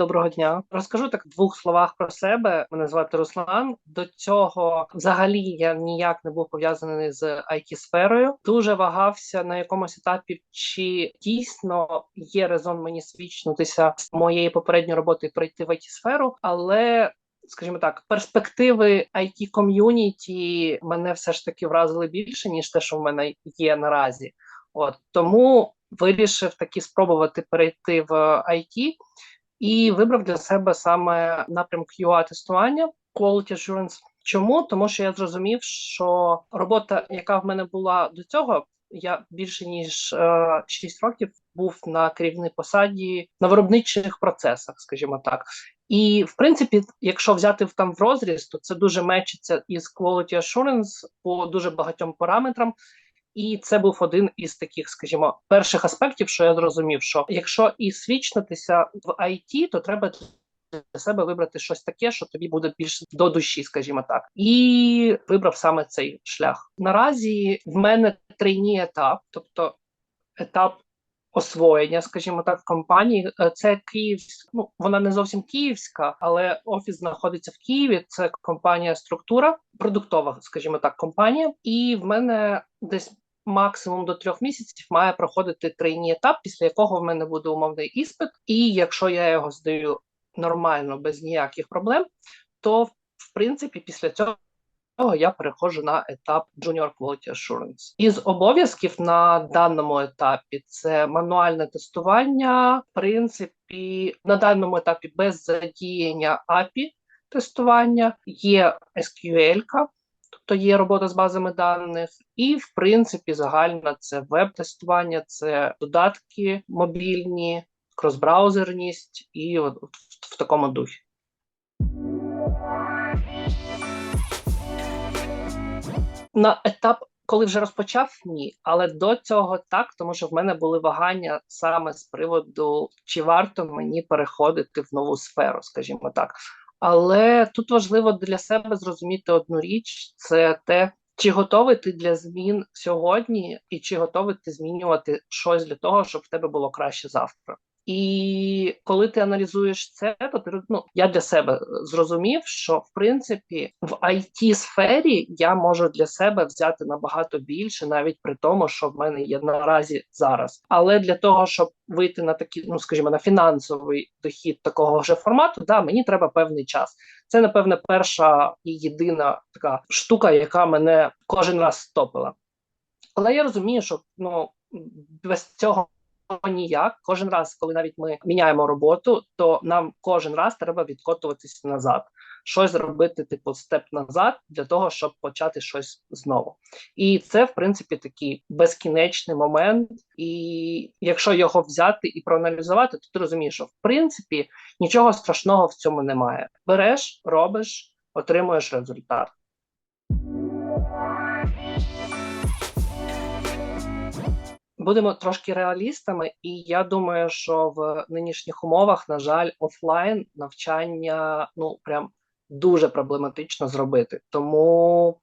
Доброго дня. Розкажу так в двох словах про себе. Мене звати Руслан. До цього взагалі я ніяк не був пов'язаний з it сферою. Дуже вагався на якомусь етапі, чи дійсно є резон мені свідчитися з моєї попередньої роботи і прийти в it сферу, але. Скажімо так, перспективи it ком'юніті мене все ж таки вразили більше ніж те, що в мене є наразі. От тому вирішив таки спробувати перейти в IT і вибрав для себе саме напрямок ua тестування Quality Assurance. Чому? Тому що я зрозумів, що робота, яка в мене була до цього, я більше ніж е, 6 років був на керівній посаді на виробничих процесах, скажімо так. І в принципі, якщо взяти в там в розріз, то це дуже мечиться із Quality Assurance по дуже багатьом параметрам. І це був один із таких, скажімо, перших аспектів, що я зрозумів, що якщо і свідчитися в IT, то треба для себе вибрати щось таке, що тобі буде більш до душі, скажімо так, і вибрав саме цей шлях. Наразі в мене трійні етап, тобто етап. Освоєння, скажімо так, компанії це Київська, ну вона не зовсім київська, але офіс знаходиться в Києві. Це компанія структура, продуктова, скажімо так, компанія. І в мене десь максимум до трьох місяців має проходити тройній етап, після якого в мене буде умовний іспит. І якщо я його здаю нормально, без ніяких проблем, то в принципі після цього. Я переходжу на етап Junior Quality Assurance. Із обов'язків на даному етапі це мануальне тестування, в принципі, на даному етапі без задіяння API тестування, є SQL, тобто є робота з базами даних, і в принципі загально це веб-тестування, це додатки мобільні, кросбраузерність і от в такому духі. На етап, коли вже розпочав, ні, але до цього так, тому що в мене були вагання саме з приводу, чи варто мені переходити в нову сферу, скажімо так. Але тут важливо для себе зрозуміти одну річ: це те, чи готовий ти для змін сьогодні, і чи готовий ти змінювати щось для того, щоб в тебе було краще завтра. І коли ти аналізуєш це, то ти ну, я для себе зрозумів, що в принципі в it сфері я можу для себе взяти набагато більше, навіть при тому, що в мене є наразі зараз. Але для того, щоб вийти на такі, ну скажімо, на фінансовий дохід такого вже формату, да, мені треба певний час. Це напевне перша і єдина така штука, яка мене кожен раз стопила. Але я розумію, що ну без цього ніяк. Кожен раз, коли навіть ми міняємо роботу, то нам кожен раз треба відкотуватися назад, щось зробити, типу, степ назад для того, щоб почати щось знову. І це, в принципі, такий безкінечний момент. І якщо його взяти і проаналізувати, то ти розумієш, що в принципі нічого страшного в цьому немає. Береш, робиш, отримуєш результат. Будемо трошки реалістами, і я думаю, що в нинішніх умовах, на жаль, офлайн навчання ну прям дуже проблематично зробити. Тому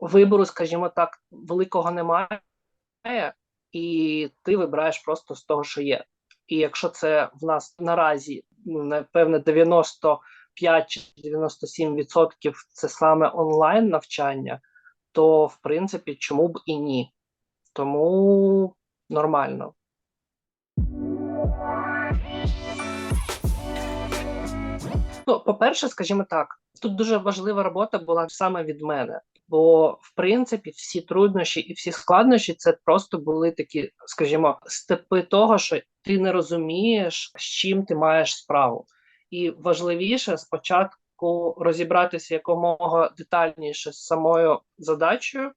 вибору, скажімо так, великого немає, і ти вибираєш просто з того, що є. І якщо це в нас наразі ну, напевне 95 чи 97% це саме онлайн навчання, то в принципі чому б і ні. Тому нормально. Ну, по-перше, скажімо так, тут дуже важлива робота була саме від мене. Бо, в принципі, всі труднощі і всі складнощі це просто були такі, скажімо, степи того, що ти не розумієш, з чим ти маєш справу. І важливіше спочатку розібратися якомога детальніше з самою задачею,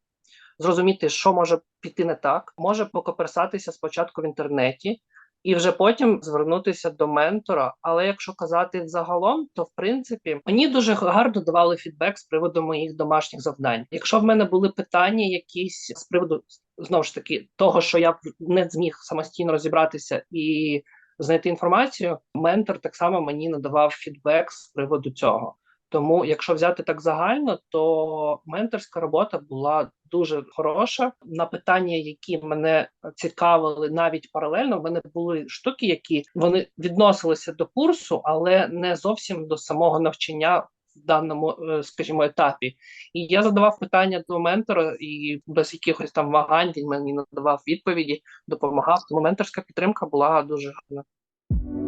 зрозуміти, що може піти не так, може покоперсатися спочатку в інтернеті. І вже потім звернутися до ментора. Але якщо казати загалом, то в принципі мені дуже гарно давали фідбек з приводу моїх домашніх завдань. Якщо в мене були питання, якісь з приводу знову ж таки того, що я не зміг самостійно розібратися і знайти інформацію, ментор так само мені надавав фідбек з приводу цього. Тому, якщо взяти так загально, то менторська робота була дуже хороша. На питання, які мене цікавили навіть паралельно, в мене були штуки, які вони відносилися до курсу, але не зовсім до самого навчання в даному, е, скажімо, етапі. І я задавав питання до ментора, і без якихось там вагань він мені надавав відповіді, допомагав. Тому менторська підтримка була дуже гарна.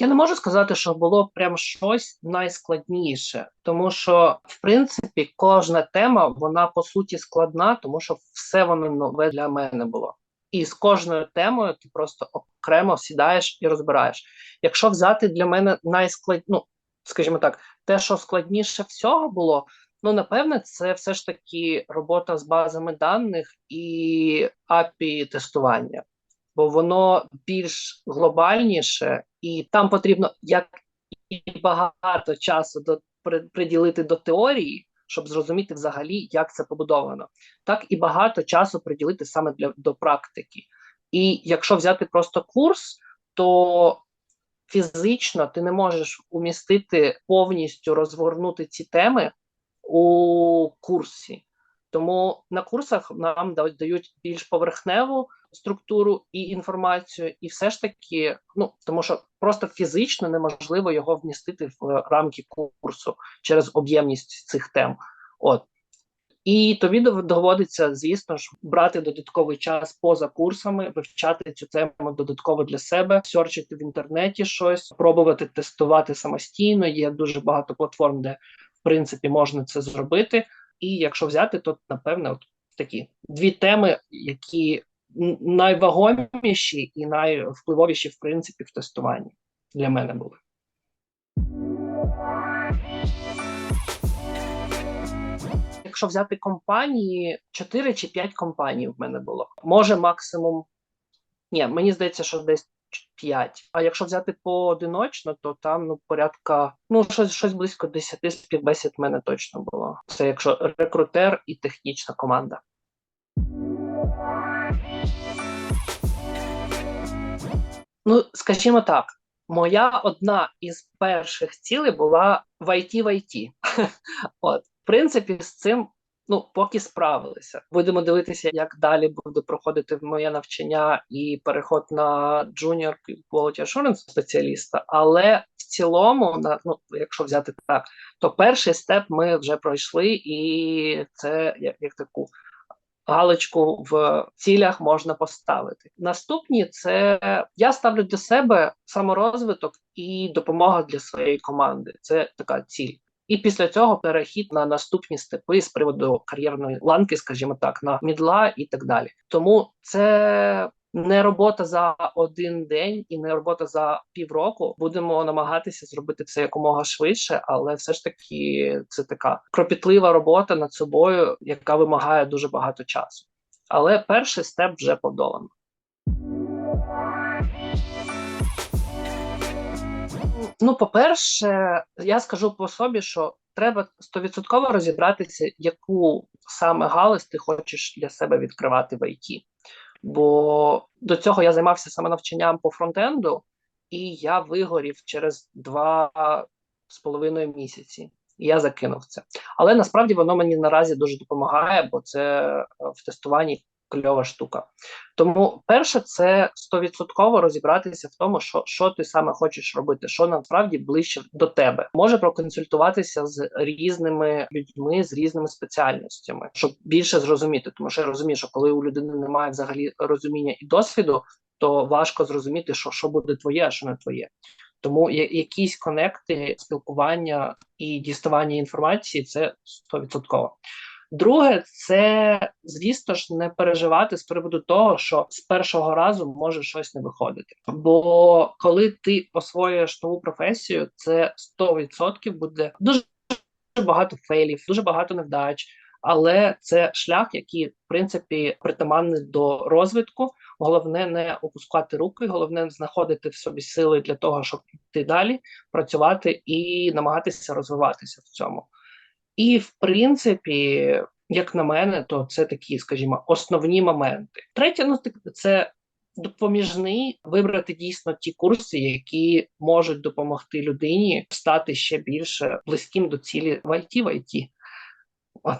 Я не можу сказати, що було прям щось найскладніше, тому що в принципі кожна тема вона по суті складна, тому що все воно нове для мене було. І з кожною темою ти просто окремо сідаєш і розбираєш. Якщо взяти для мене найсклад... ну, скажімо так, те, що складніше всього було, ну напевне, це все ж таки робота з базами даних і API тестування бо воно більш глобальніше, і там потрібно як і багато часу до приділити до теорії, щоб зрозуміти взагалі, як це побудовано, так і багато часу приділити саме для до практики. І якщо взяти просто курс, то фізично ти не можеш умістити повністю розгорнути ці теми у курсі. Тому на курсах нам дають більш поверхневу структуру і інформацію, і все ж таки, ну тому що просто фізично неможливо його вмістити в рамки курсу через об'ємність цих тем. От і тобі доводиться, звісно ж, брати додатковий час поза курсами, вивчати цю тему додатково для себе, сьорчити в інтернеті щось, пробувати тестувати самостійно. Є дуже багато платформ, де в принципі можна це зробити. І якщо взяти, то напевне, от такі дві теми, які найвагоміші і найвпливовіші в принципі в тестуванні для мене були. Якщо взяти компанії, 4 чи 5 компаній в мене було. Може максимум. Ні, мені здається, що десь 5. А якщо взяти поодиночно, то там ну порядка, ну щось щось близько 10 співбесід в мене точно було. Це якщо рекрутер і технічна команда. Ну, скажімо так, моя одна із перших цілей була в IT в IT. От, в принципі, з цим ну поки справилися. Будемо дивитися, як далі буде проходити моє навчання і переход на junior quality assurance спеціаліста. Але в цілому, на ну якщо взяти так, то перший степ ми вже пройшли, і це як, як таку галочку в цілях можна поставити. Наступні це я ставлю для себе саморозвиток і допомога для своєї команди. Це така ціль. І після цього перехід на наступні степи з приводу кар'єрної ланки, скажімо так, на мідла і так далі. Тому це не робота за один день і не робота за півроку. Будемо намагатися зробити це якомога швидше, але все ж таки це така кропітлива робота над собою, яка вимагає дуже багато часу. Але перший степ вже подолано. Ну, по-перше, я скажу по собі, що треба стовідсотково розібратися, яку саме галузь ти хочеш для себе відкривати в ІТ. Бо до цього я займався саме навчанням по фронтенду, і я вигорів через два з половиною місяці. І я закинув це. Але насправді воно мені наразі дуже допомагає, бо це в тестуванні кльова штука. Тому, перше, це стовідсотково розібратися в тому, що що ти саме хочеш робити, що насправді ближче до тебе. Може проконсультуватися з різними людьми, з різними спеціальностями, щоб більше зрозуміти. Тому що я розумію, що коли у людини немає взагалі розуміння і досвіду, то важко зрозуміти, що що буде твоє, а що не твоє. Тому якісь конекти, спілкування і діставання інформації це стовідсотково. Друге, це звісно ж не переживати з приводу того, що з першого разу може щось не виходити. Бо коли ти освоюєш нову професію, це 100% буде дуже багато фейлів, дуже багато невдач. Але це шлях, який в принципі притаманний до розвитку. Головне не опускати руки, головне знаходити в собі сили для того, щоб йти далі, працювати і намагатися розвиватися в цьому. І, в принципі, як на мене, то це такі, скажімо, основні моменти. Третє, ну це допоміжний вибрати дійсно ті курси, які можуть допомогти людині стати ще більше близьким до цілі в IT в IT. От.